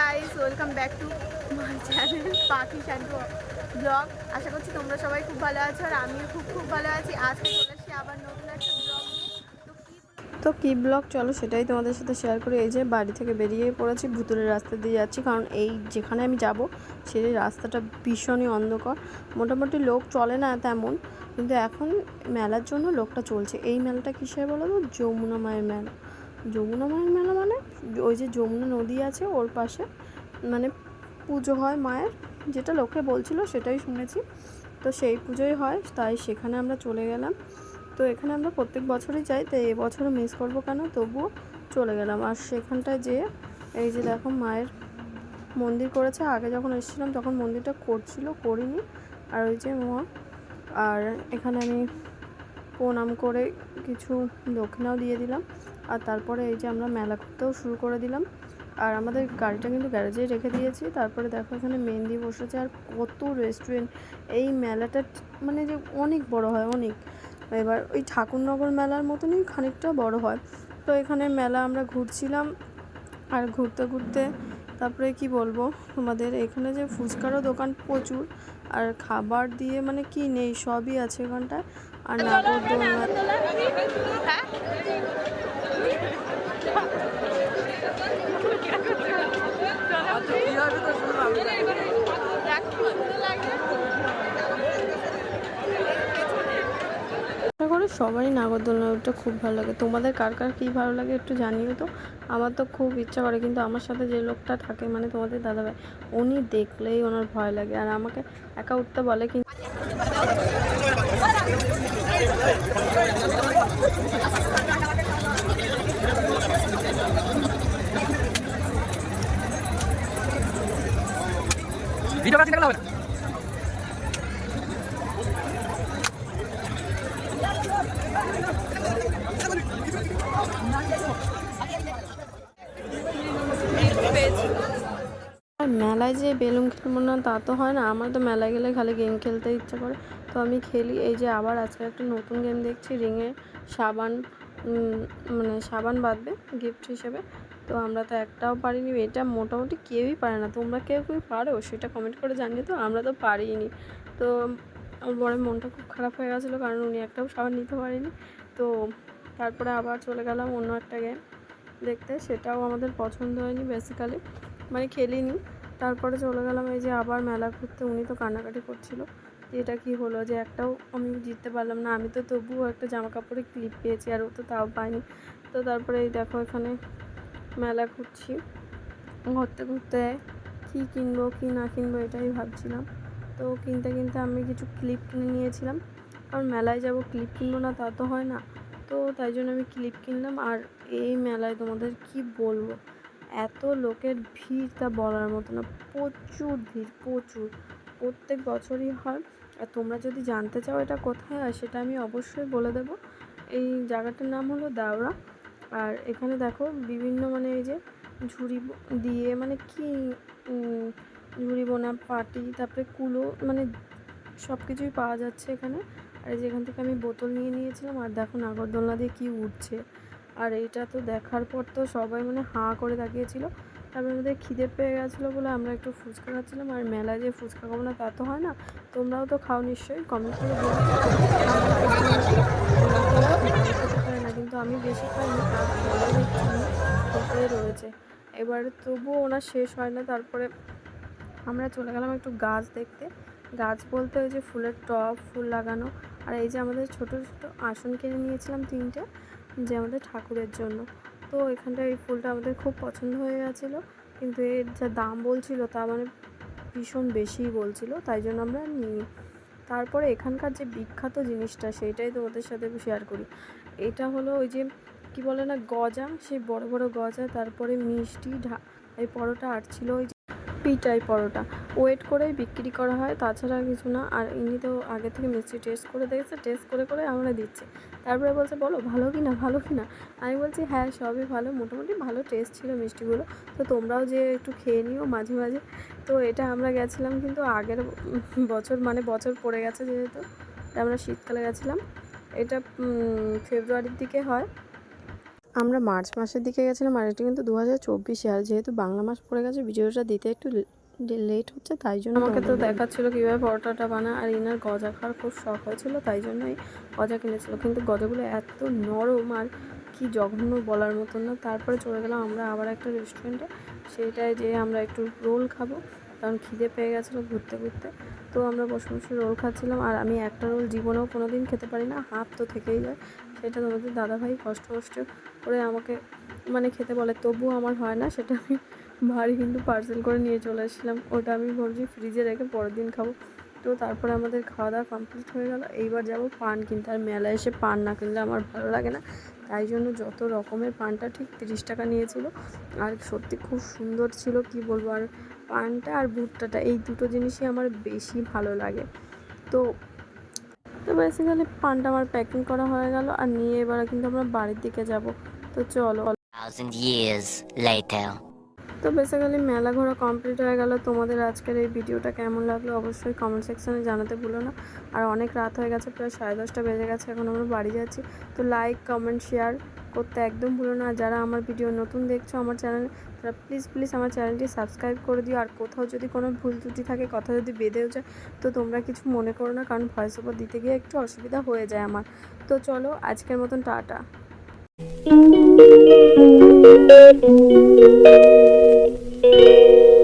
Guys welcome back to my channel Pakhi Shantu vlog আশা করছি তোমরা সবাই খুব ভালো আছো আর আমিও খুব খুব ভালো আছি। আজকে চলে আবার নতুন একটা ব্লগ তো কী ব্লগ চলো সেটাই তোমাদের সাথে শেয়ার করি। এই যে বাড়ি থেকে বেরিয়ে পড়েছি ভুতুরের রাস্তা দিয়ে যাচ্ছি। কারণ এই যেখানে আমি যাব, সেই রাস্তাটা ভীষণই অন্ধকার। মোটামুটি লোক চলে না তেমন, কিন্তু এখন মেলার জন্য লোকটা চলছে। এই মেলাটা কিসের বলো তো যমুনা মায়ের মেলা। যমুনা মায়ের মেলা মানে? ওই যে যমুনা নদী আছে ওর পাশে। মানে পুজো হয় মায়ের। যেটা লোকে বলছিল সেটাই শুনেছি। তো সেই পুজোই হয়, তাই সেখানে আমরা চলে গেলাম। তো এখানে আমরা প্রত্যেক বছরই যাই তো এবছরও মিস করব কেন? তবুও চলে গেলাম। আর সেখানটায় যেয়ে এই যে দেখো মায়ের মন্দির করেছে। আগে যখন এসেছিলাম তখন মন্দিরটা করছিল, করিনি। আর ওই যে মা, আর এখানে আমি প্রণাম করে কিছু দক্ষিণাও দিয়ে দিলাম। আর তারপরে এই যে আমরা মেলা করতেও শুরু করে দিলাম। আর আমাদের গাড়িটা কিন্তু গ্যারেজেই রেখে দিয়েছি। তারপরে দেখো এখানে মেহেন্দি বসেছে। আর কত রেস্টুরেন্ট এই মেলাটা মানে যে অনেক বড় হয়, অনেক। এবার ওই ঠাকুরনগর মেলার মতনই খানিকটা বড় হয়। তো এখানে মেলা আমরা ঘুরছিলাম। আর ঘুরতে ঘুরতে তারপরে কি বলব? তোমাদের এখানে যে ফুচকারও দোকান প্রচুর। আর খাবার দিয়ে মানে কি নেই, সবই আছে এখানটায়। আর নাগরদোলনা হ্যাঁ? আশা করি সবারই নাগরদোলনা উঠতে খুব ভালো লাগে। তোমাদের কার কার কী ভালো লাগে একটু জানিও তো। আমার তো খুব ইচ্ছা করে, কিন্তু আমার সাথে যে লোকটা থাকে মানে তোমাদের দাদাভাই, উনি দেখলেই ওনার ভয় লাগে। আর আমাকে একা উঠতে বলে, কিন্তু ভিডিও কাছে গেলে হবে না আর মেলায় যে বেলুন খেলব না, তা তো হয় না। আমার তো মেলায় গেলে খালি গেম খেলতে ইচ্ছা করে। তো আমি খেলি, এই যে আবার আজকে একটা নতুন গেম দেখছি রিংয়ে সাবান মানে সাবান বাঁধবে গিফট হিসেবে। তো আমরা তো একটাও পারিনি। এটা মোটামুটি কেউই পারে না। তোমরা কেউ কেউ পারো? সেটা কমেন্ট করে জানিয়ে তো আমরা তো পারিনি। তো আমার মনটা খুব খারাপ হয়ে গেছিল কারণ উনি একটাও সাবান নিতে পারেনি। তো তারপরে আবার চলে গেলাম অন্য একটা গেম দেখতে। সেটাও আমাদের পছন্দ হয়নি বেসিক্যালি মানে খেলিনি। তারপরে চলে গেলাম এই যে আবার মেলা ঘুরতে। উনি তো কান্নাকাটি করছিল। এটা কি হলো? যে একটাও আমি জিততে পারলাম না। আমি তো তবুও একটা জামা কাপড়ে ক্লিপ পেয়েছি আর ও তো তাও পাইনি তো তারপরে এই দেখো এখানে মেলা ঘুরছি। ঘুরতে ঘুরতে কী কিনবো, কী না কিনবো এটাই ভাবছিলাম। তো কিনতে কিনতে আমি কিছু ক্লিপ কিনে নিয়েছিলাম। কারণ মেলায় যাব ক্লিপ কিনবো না তা তো হয় না। তো তাই জন্য আমি ক্লিপ কিনলাম। আর এই মেলায় তোমাদের কি বলব? এত লোকের ভিড় তা বলার মতো না। প্রচুর ভিড়, প্রচুর। প্রত্যেক বছরই হয়। আর তোমরা যদি জানতে চাও এটা কোথায় হয়, সেটা আমি অবশ্যই বলে দেবো। এই জায়গাটার নাম হলো দাওরা। আর এখানে দেখো বিভিন্ন মানে এই যে ঝুড়ি দিয়ে মানে কি ঝুড়ি বোনা, পাটি, তারপরে কুলো মানে সব কিছুই পাওয়া যাচ্ছে এখানে। আর এই যে এখান থেকে আমি বোতল নিয়ে নিয়েছিলাম, আর দেখো নাগরদোলনা দিয়ে কী উঠছে। আর এইটা তো দেখার পর তো সবাই মানে হাঁ করে তাকিয়েছিল। তারপরে আমাদের খিদে পেয়ে গেছিল বলে আমরা একটু ফুচকা খাচ্ছিলাম, আর মেলায় যে ফুচকা খাব না তা তো হয় না। তোমরাও তো খাও নিশ্চয়ই কমেন্ট করে না, কিন্তু আমি বেশি খাইনি তারপরে রয়েছে। এবার তবুও ওনার শেষ হয় না, তারপরে আমরা চলে গেলাম একটু গাছ দেখতে। গাছ বলতে ওই যে ফুলের টব, ফুল লাগানো। আর এই যে আমাদের ছোট ছোট আসন কিনে নিয়েছিলাম তিনটে, যে আমাদের ঠাকুরের জন্য। তো এখানটা এই ফুলটা আমাদের খুব পছন্দ হয়ে গেছিল। কিন্তু এর যা দাম বলছিল তা মানে ভীষণ বেশিই বলছিল, তাই জন্য আমরা নিই তারপরে এখানকার যে বিখ্যাত জিনিসটা, সেইটাই তোমাদের সাথে শেয়ার করি। এটা হলো ওই যে, কি বলে না, গজা, সেই বড় বড় গজা, তারপরে মিষ্টি, ঢা, এই পরোটা আর ছিল ওই পিটাই পরোটা। ওয়েট করেই বিক্রি করা হয়, তাছাড়া কিছু না। আর ইনি তো আগে থেকে মিষ্টি টেস্ট করে দেখেছে টেস্ট করে করে আমরা দিচ্ছি। তারপরে বলছে, বলো, ভালো কি না? ভালো কি না? আমি বলছি হ্যাঁ সবই ভালো। মোটামুটি ভালো টেস্ট ছিল মিষ্টিগুলো। তো তোমরাও যে একটু খেয়ে নিও মাঝে মাঝে। তো এটা আমরা গেছিলাম কিন্তু আগের বছর মানে বছর পড়ে গেছে যেহেতু আমরা শীতকালে গেছিলাম। এটা ফেব্রুয়ারির দিকে হয়। আমরা মার্চ মাসের দিকে গেছিলাম আর এটা কিন্তু দু হাজার চব্বিশে আর যেহেতু বাংলা মাস পড়ে গেছে ভিডিওটা দিতে একটু লেট হচ্ছে তাই জন্য আমাকে তো দেখাচ্ছিল কীভাবে পরোটাটা বানায় আর ইনার গজা খাওয়ার খুব শখ হয়েছিল তাই জন্যই গজা কিনেছিল। কিন্তু গজাগুলো এত নরম আর কি জঘন্য বলার মতন না তারপরে চলে গেলাম আমরা আবার একটা রেস্টুরেন্টে সেইটায় যেয়ে আমরা একটু রোল খাব কারণ খিদে পেয়ে গেছিল ঘুরতে ঘুরতে। তো আমরা বসে বসে রোল খাচ্ছিলাম আর আমি একটা রোল জীবনেও কোনো দিন খেতে পারি না হাফ তো থেকেই যায়। সেটা তোমাদের দাদাভাই কষ্ট কষ্ট করে আমাকে মানে খেতে বলে তবুও আমার হয় না, সেটা আমি ভারী কিন্তু পার্সেল করে নিয়ে চলে এসেছিলাম ওটা আমি ভাবছি ফ্রিজে রেখে পরের দিন খাব। তো তারপরে আমাদের খাওয়া দাওয়া কমপ্লিট হয়ে গেল। এইবার যাব পান কিনতে। আর মেলায় এসে পান না কিনলে আমার ভালো লাগে না। তাই জন্য যত রকমের পানটা ঠিক তিরিশ টাকা নিয়েছিল। আর সত্যি খুব সুন্দর ছিল, কি বলব? আর পানটা আর ভুট্টাটা এই দুটো জিনিসই আমার বেশি ভালো লাগে। তো তো বেসিক্যালি পানটা আমার প্যাকিং করা হয়ে গেল আর নিয়ে এবার কিন্তু আমরা বাড়ির দিকে যাব তো চলো. তো বেসিক্যালি মেলা ঘোরা কমপ্লিট হয়ে গেল। তোমাদের আজকের এই ভিডিওটা কেমন লাগল অবশ্যই কমেন্ট সেকশানে জানাতে ভুলো না। আর অনেক রাত হয়ে গেছে, প্রায় সাড়ে দশটা বেজে গেছে, এখন আমরা বাড়ি যাচ্ছি। তো লাইক কমেন্ট শেয়ার করতে একদম ভুলো না। যারা আমার ভিডিও নতুন দেখছ আমার চ্যানেলে তারা প্লিজ প্লিজ আমার চ্যানেলটি সাবস্ক্রাইব করে দিও। আর কোথাও যদি কোনো ভুল ত্রুটি থাকে, কথা যদি বেঁধেও যায়, তো তোমরা কিছু মনে করো না, কারণ ভয়েস ওভার দিতে গিয়ে একটু অসুবিধা হয়ে যায় আমার। তো চলো, আজকের মতন টাটা। Música